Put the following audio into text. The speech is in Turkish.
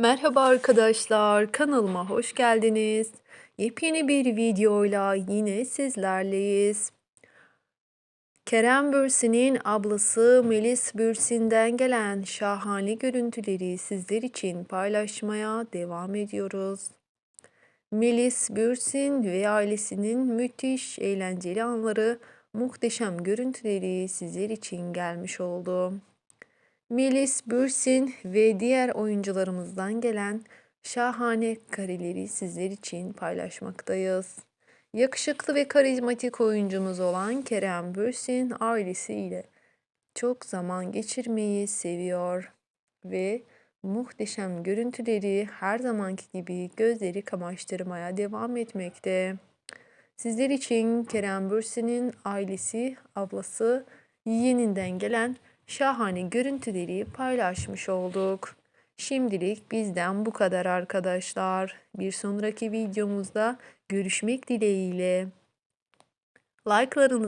Merhaba arkadaşlar, kanalıma hoş geldiniz. Yepyeni bir videoyla yine sizlerleyiz. Kerem Bürsin'in ablası Melis Bürsin'den gelen şahane görüntüleri sizler için paylaşmaya devam ediyoruz. Melis Bürsin ve ailesinin müthiş eğlenceli anları, muhteşem görüntüleri sizler için gelmiş oldu. Melis Bürsin ve diğer oyuncularımızdan gelen şahane kareleri sizler için paylaşmaktayız. Yakışıklı ve karizmatik oyuncumuz olan Kerem Bürsin ailesiyle çok zaman geçirmeyi seviyor ve muhteşem görüntüleri her zamanki gibi gözleri kamaştırmaya devam etmekte. Sizler için Kerem Bürsin'in ailesi, ablası, yeğeninden gelen şahane görüntüleri paylaşmış olduk. Şimdilik bizden bu kadar arkadaşlar. Bir sonraki videomuzda görüşmek dileğiyle. Like'larınızı